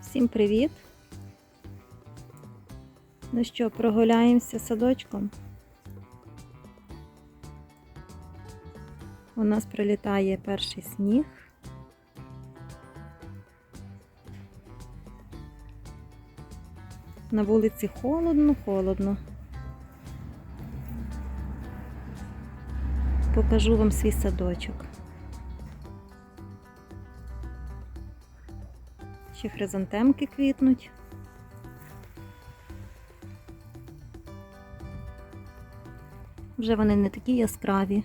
Всім привіт! Ну що, прогуляємося садочком? У нас прилітає перший сніг. На вулиці холодно, холодно. Покажу вам свій садочок. Ще хризантемки квітнуть. Вже вони не такі яскраві.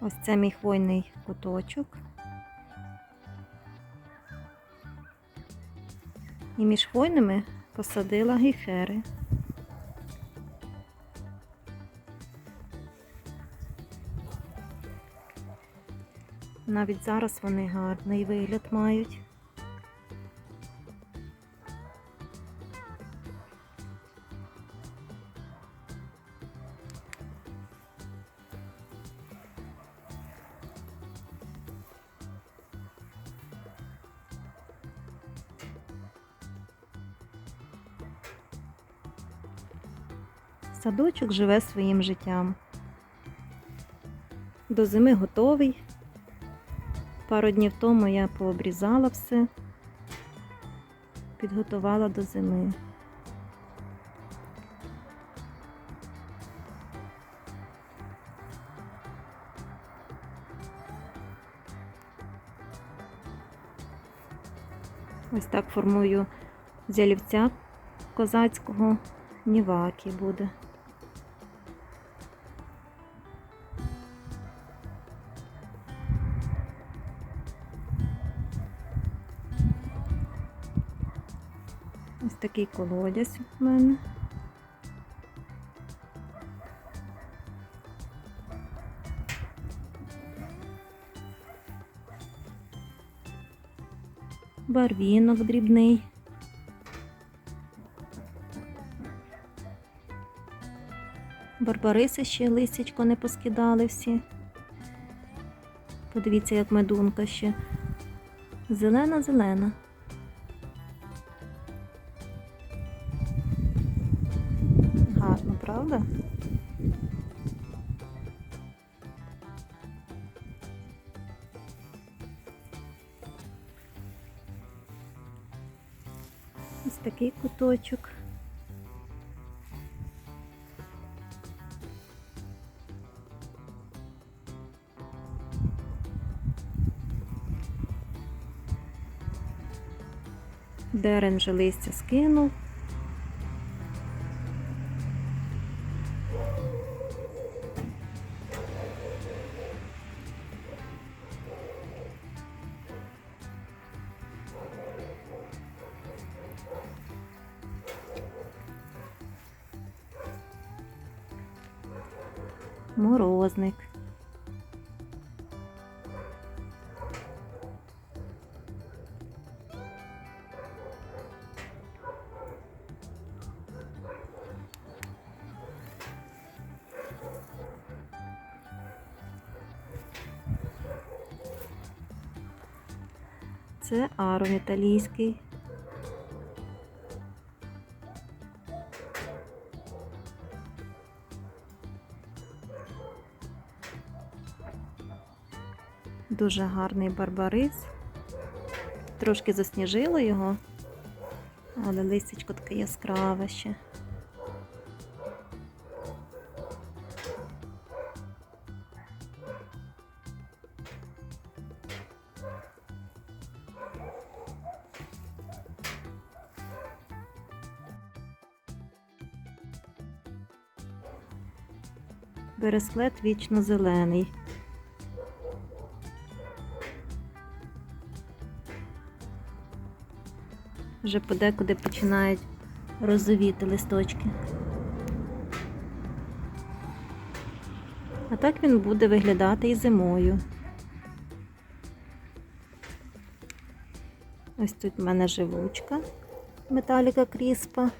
Ось це мій хвойний куточок. І між хвойними посадила гейхери. Навіть зараз вони гарний вигляд мають. Садочок живе своїм життям. До зими готовий. Пару днів тому я пообрізала все, підготувала до зими. Ось так формую з козацького ніваки буде. Такий колодязь у мене. Барвінок дрібний. Барбариси ще лисячко не поскидали всі. Подивіться, як медунка ще. Зелена-зелена. Правда? Ось такий куточок. Дерен вже листя скинув. Морозник. Це арон італійський. Дуже гарний барбарис. Трошки засніжило його, але листячко таке яскраве ще. Бересклет вічно зелений. Вже подекуди починають розовіти листочки. А так він буде виглядати і зимою. Ось тут в мене живучка металіка кріспа.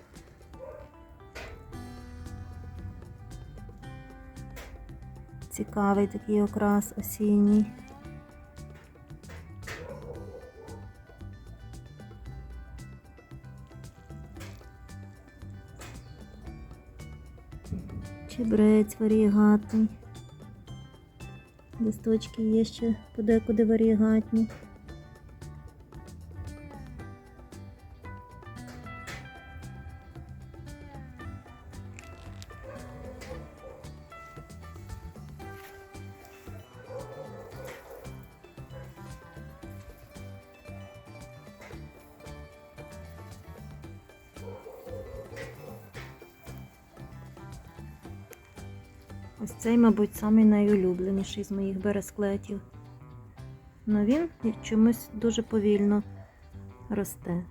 Цікавий такий окрас осінній. Чебрець варігатний. Листочки є ще подекуди варігатні. Ось цей, мабуть, самий найулюбленіший з моїх бересклетів. Но він чомусь дуже повільно росте.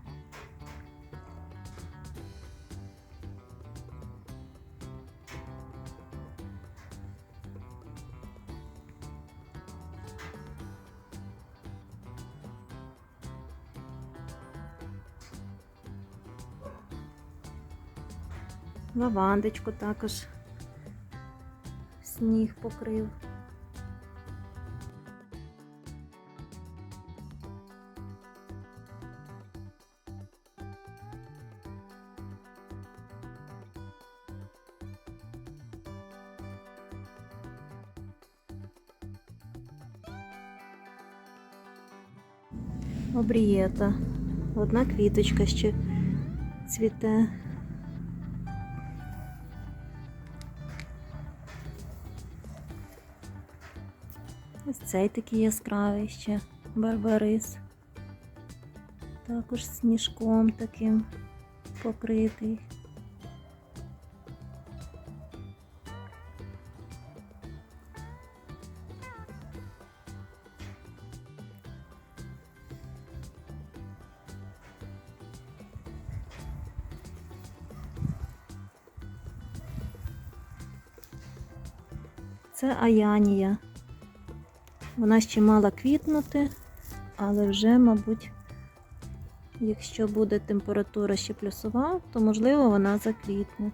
Лавандочку також сніг покрив. Обрієта. Одна квіточка ще цвіте. Ось цей такий яскравий ще барбарис. Також сніжком таким покритий. Це Аянія. Вона ще мала квітнути, але вже, мабуть, якщо буде температура ще плюсова, то можливо вона заквітне.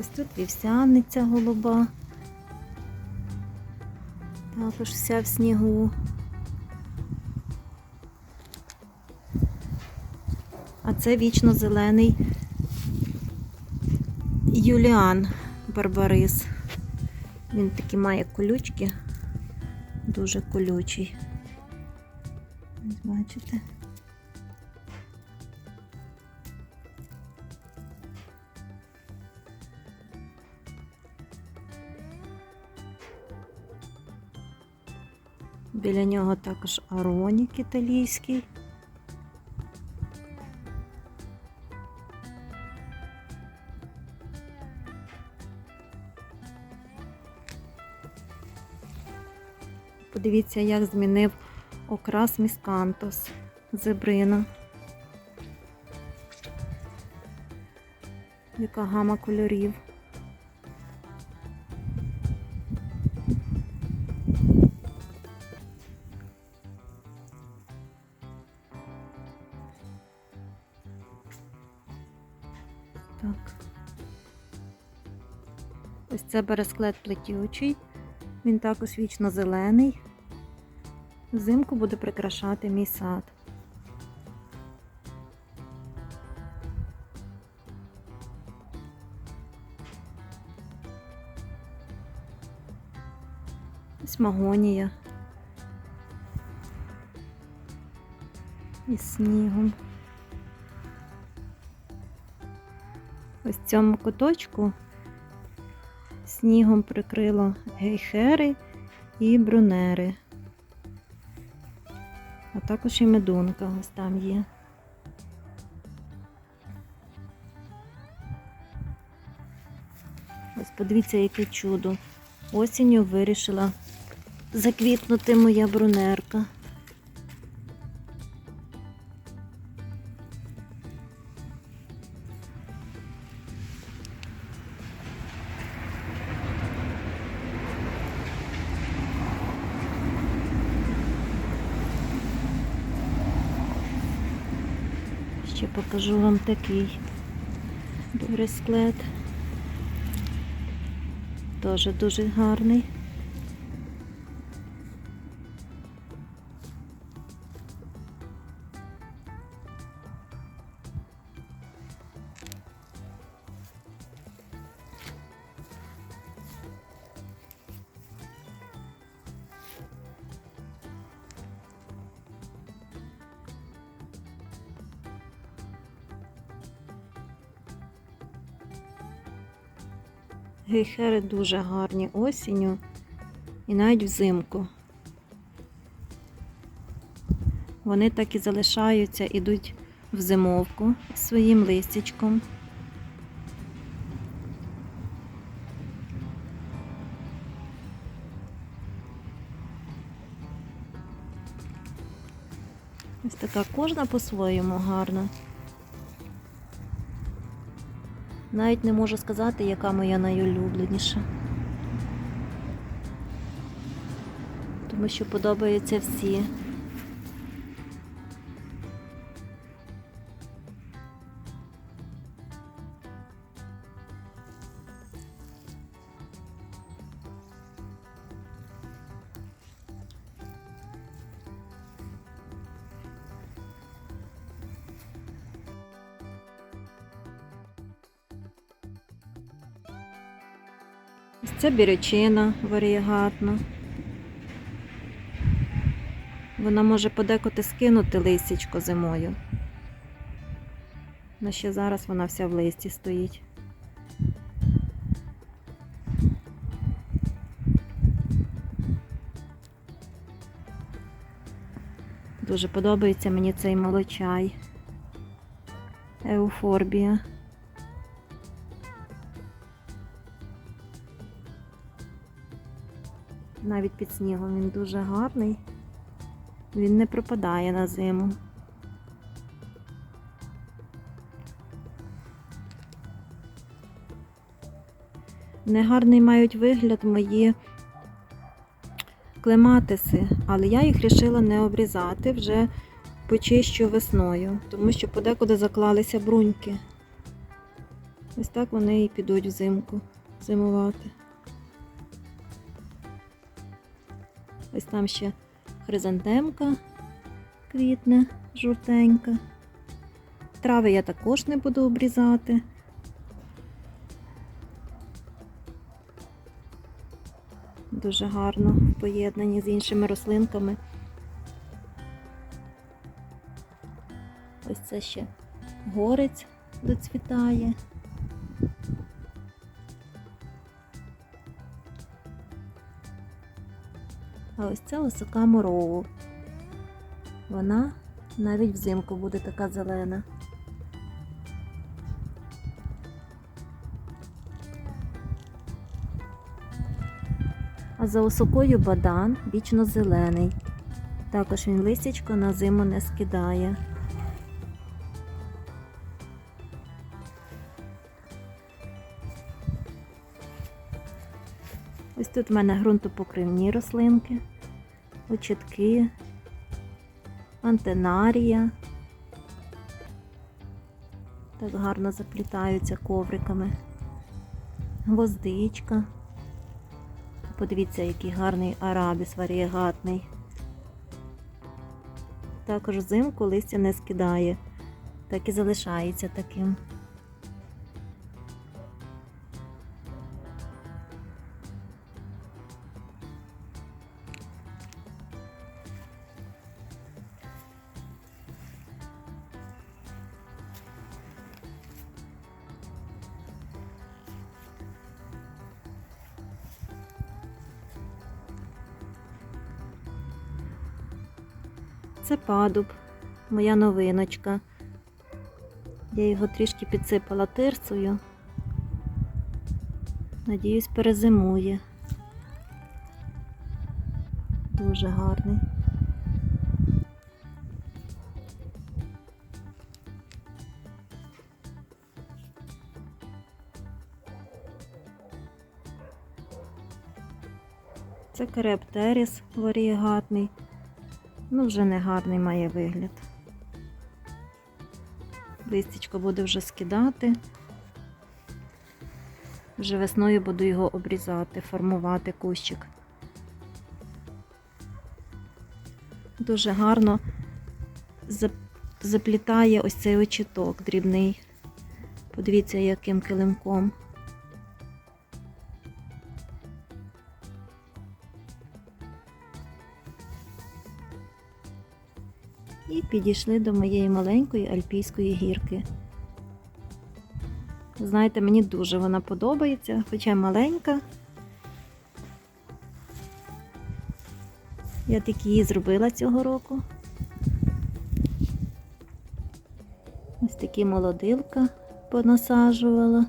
Ось тут вівсяниця голуба. Також вся в снігу. А це вічно зелений Юліан Барбарис. Він такі має колючки, дуже колючий. Бачите? Біля нього також аронік італійський. Подивіться, як змінив окрас міскантос зебрина. Яка гама кольорів. Так. Ось це бересклет плетючий. Він також вічно зелений. Взимку буде прикрашати мій сад. Ось магонія. Із снігом. Ось цьому куточку снігом прикрило гейхери і брунери. А також і медунка ось там є. Ось подивіться, яке чудо. Осінню вирішила заквітнути моя брунерка. Покажу вам такий бересклет. Теж дуже гарний. Гейхери дуже гарні осінню і навіть взимку. Вони так і залишаються, ідуть в зимовку своїм листячком. Ось така кожна по-своєму гарна. Навіть не можу сказати, яка моя найулюбленіша. Тому що подобаються всі. Це бірючина варієгатна. Вона може подекоти скинути листячко зимою. Но ще зараз вона вся в листі стоїть. Дуже подобається мені цей молочай. Еуфорбія. Навіть під снігом він дуже гарний. Він не пропадає на зиму. Негарний мають вигляд мої клематиси, але я їх вирішила не обрізати, вже почищу весною, тому що подекуди заклалися бруньки. Ось так вони і підуть взимку зимувати. Ось там ще хризантемка квітне, жовтенька. Трави я також не буду обрізати. Дуже гарно в поєднанні з іншими рослинками. Ось це ще горець доцвітає. А ось це висока морову. Вона навіть взимку буде така зелена. А за осокою бадан вічно зелений. Також він листячко на зиму не скидає. Ось тут в мене ґрунтопокривні рослинки, очітки, антенарія. Так гарно заплітаються ковриками. Гвоздичка. Подивіться, який гарний арабіс варієгатний. Також взимку листя не скидає, так і залишається таким. Це падуб, моя новиночка. Я його трішки підсипала тирсою. Надіюсь, перезимує. Дуже гарний. Це карептеріс варієгатний. Ну, вже не гарний має вигляд. Листячко буде вже скидати. Вже весною буду його обрізати, формувати кущик. Дуже гарно заплітає ось цей очіток дрібний. Подивіться, яким килимком. Підійшли до моєї маленької альпійської гірки. Знаєте, мені дуже вона подобається, хоча маленька. Я тільки її зробила цього року. Ось такі молодилка понасаджувала.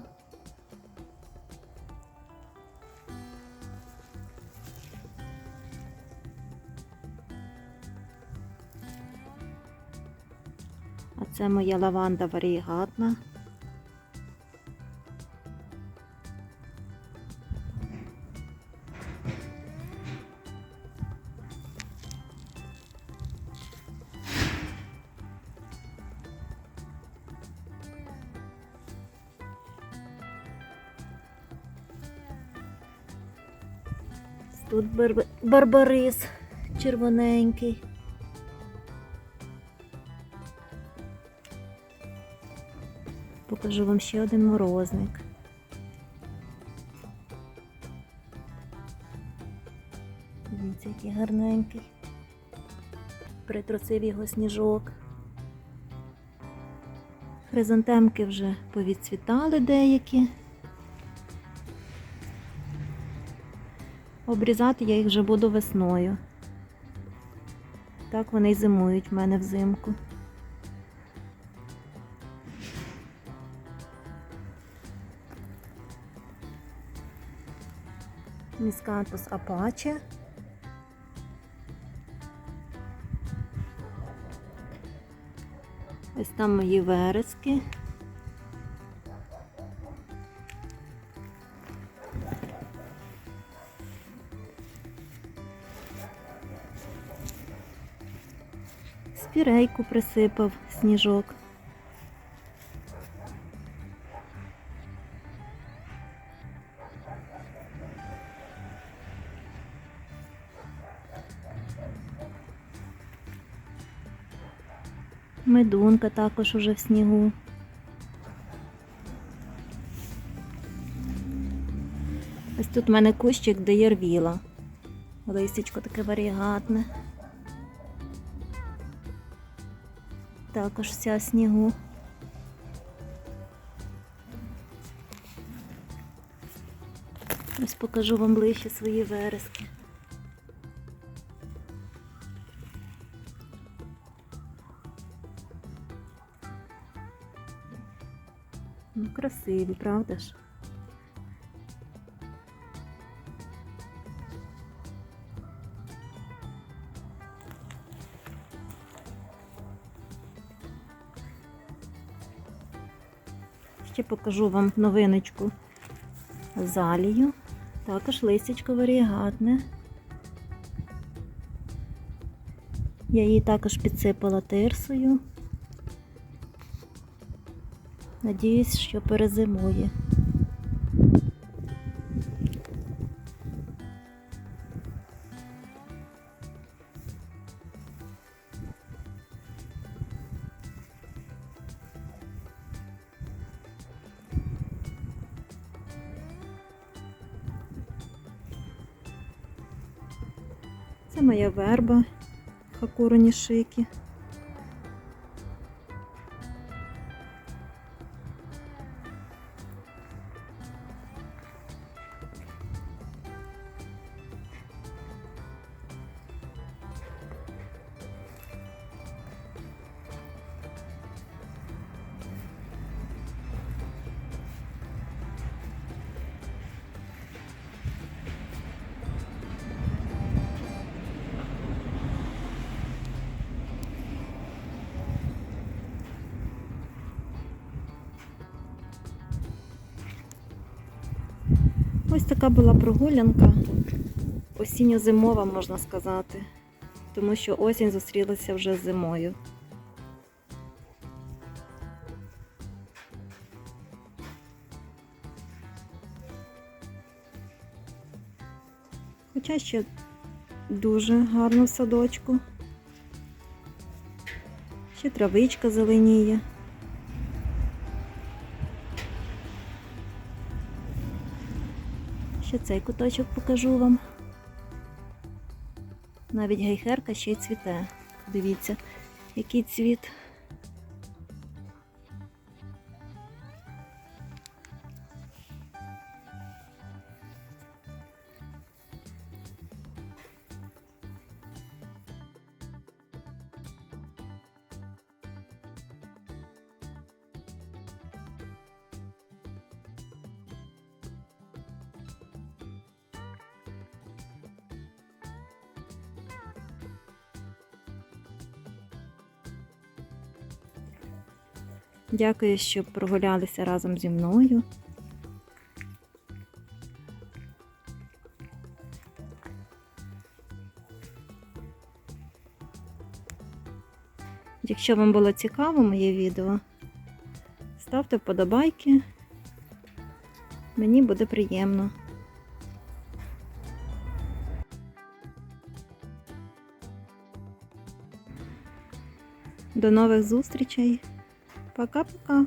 Це моя лаванда варігатна. Тут барб- барбарис червоненький. Покажу вам ще один морозник. Дивіться, який гарненький. Притрусив його сніжок. Хризантемки вже повідцвітали деякі. Обрізати я їх вже буду весною. Так вони й зимують в мене взимку. Міскантус апаче. Ось там мої верески. Спірейку присипав сніжок. Медунка також уже в снігу. Ось тут в мене кущик, де є рвіла. Листячко таке варігатне. Також вся в снігу. Ось покажу вам ближче свої верески. Ну, красиві, правда ж? Ще покажу вам новиночку залію. Також листячко варігатне. Я її також підсипала тирсою. Надіюсь, що перезимує. Це моя верба Хакуро Нішики. Ось така була прогулянка, осінньо-зимова, можна сказати, тому що осінь зустрілася вже з зимою. Хоча ще дуже гарно в садочку. Ще травичка зеленіє. Ще цей куточок покажу вам. Навіть гейхерка ще й цвіте. Дивіться, який цвіт. Дякую, що прогулялися разом зі мною. Якщо вам було цікаво моє відео, ставте вподобайки. Мені буде приємно. До нових зустрічей. Пока-пока.